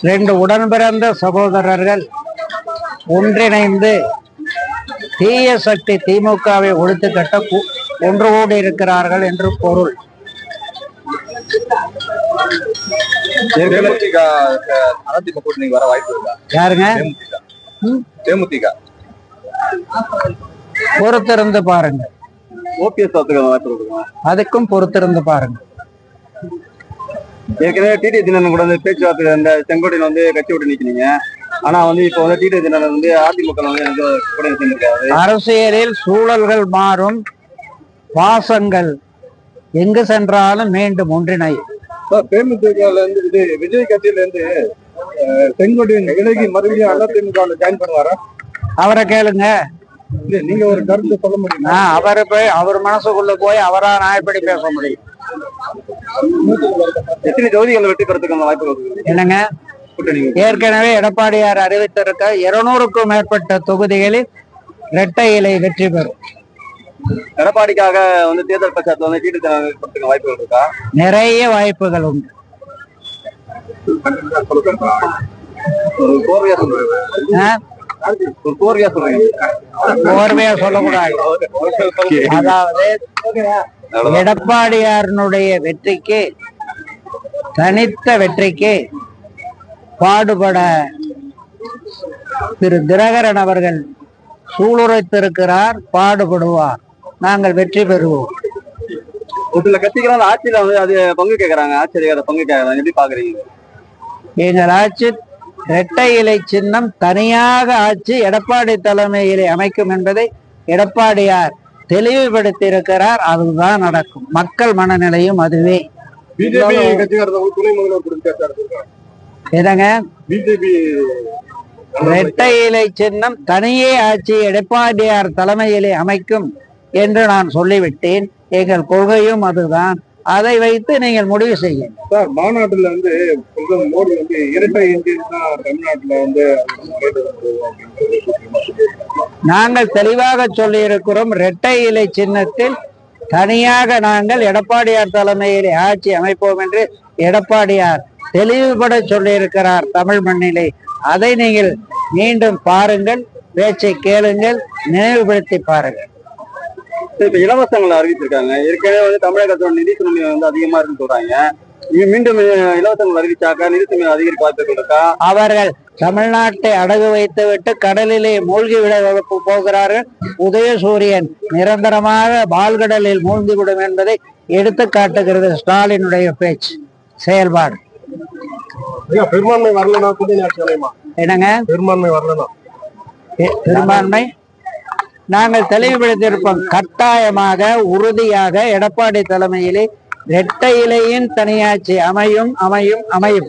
ரெண்டு உடன் பிறந்த சகோதரர்கள் ஒன்றிணைந்து தீய சக்தி திமுகவை ஒழித்து கட்ட ஒன்று கூடி இருக்கிறார்கள் என்று பொருள். யாருங்க? தேமுதிக. பொறுத்திருந்து பாருங்க. ஓபிஎஸ் அதுக்கும் பொறுத்திருந்து பாருங்க. ஏற்கனவே டிடி தினன் கூட வந்து பேச்சுவார்த்தை இந்த செங்கோட்டையில வந்து கட்சி விட்டு நிக்கிறீங்க ஆனா வந்து இப்போ வந்து டிடி தினன் வந்து அதிமுக வந்து கூட சேர்ந்திருக்காரு அரசியலில் சூழல்கள் மாறும் பாசங்கள் எங்கு சென்றாலும் மீண்டும் ஒன்றிணை தேமுதிகல இருந்து இது விஜய் கட்சியில இருந்து செங்கோட்டையின் விலகி மறுபடியும் அதிமுக ஜாயின் பண்ணுவாரா? அவரை கேளுங்க. நீங்க ஒரு கருத்து சொல்ல முடியுமா? அவரை போய் அவர் மனசுக்குள்ள போய் அவரா நான் எப்படி பேச முடியும். எத்தனை தொகுதிகள் வெற்றி பெறதுக்கான வாய்ப்பு இருக்கு? என்னங்க? ஏற்கனவே எடப்பாடியார் அறிவித்திருக்க இருநூறுக்கும் மேற்பட்ட தொகுதிகளில் இரட்டை இலை வெற்றி பெறும். எடப்பாடிக்காக வந்து தேர்தல் பிரச்சாரத்துல வந்து பெறதுக்கு வாய்ப்புகள் இருக்கா? நிறைய வாய்ப்புகள் உண்டு. கோர்வையா சொல்லக்கூடாது. அதாவது எடப்பாடியாரனுடைய வெற்றிக்கு தனித்த வெற்றிக்கு பாடுபட திரு தினகரன் அவர்கள் சூளுரைத்திருக்கிறார் பாடுபடுவார். நாங்கள் வெற்றி பெறுவோம். ஒரு சில கட்சிகள் ஆட்சியில வந்து அது பங்கு கேக்குறாங்க ஆட்சி அதிகார பங்கு கேக்குறாங்க. எப்படி பாக்குறீங்க? எங்கள் ஆட்சி இரட்டை இலை சின்னம் தனியாக ஆட்சி எடப்பாடி தலைமையிலே அமைக்கும் என்பதை எடப்பாடியார் தெளிவுபடுத்தி இருக்கிறார் அதுதான் நடக்கும். மக்கள் மனநிலையும் அதுவே. இரட்டை இலை சின்னம் தனியே ஆட்சி எடப்பாடியார் தலைமையிலே அமைக்கும் என்று நான் சொல்லிவிட்டேன். எங்கள் கொள்கையும் அதுதான். அதை வைத்து நீங்கள் முடிவு செய்யுங்கள். சார் மாநாட்டுல வந்து மோடி வந்து இரட்டை இன்ஜின் தான் தமிழ்நாட்டுல வந்து நாங்கள் தெளிவாக சொல்லி இருக்கிறோம் இரட்டை இலை சின்னத்தில் தனியாக நாங்கள் எடப்பாடியார் தலைமையிலே ஆட்சி அமைப்போம் என்று எடப்பாடியார் தெளிவுபட சொல்லியிருக்கிறார் தமிழ் மண்ணிலே. அதை நீங்கள் மீண்டும் பாருங்கள் பேச்சை கேளுங்கள் நினைவுபடுத்தி பாருங்கள். இப்ப இலவசங்களை அறிவிச்சிருக்காங்க. ஏற்கனவே வந்து தமிழகத்தோட நிதி சுமை வந்து அதிகமா இருக்குன்னு சொல்றாங்க. மீண்டும் இலவசங்கள் அறிவிச்சாக்கா நிதி சுமை அதிகரிக்க வாய்ப்புகள் இருக்கா? அவர்கள் தமிழ்நாட்டை அடகு வைத்துவிட்டு கடலிலே மூழ்கி விட போகிறார்கள் உதயசூரியன். நிரந்தரமாக பால்கடலில் மூழ்கிவிடும் என்பதை எடுத்து காட்டுகிறது ஸ்டாலினுடைய பேச்சு. செயல்பாடு. பெரும்பான்மை வரலனா என்னங்க? பெரும்பான்மை வரலனா பெரும்பான்மை? நாங்கள் தெளிவுபடுத்தியிருப்போம். கட்டாயமாக உறுதியாக எடப்பாடி தலைமையிலே இரட்டை இலையின் தனியாட்சி அமையும் அமையும் அமையும்.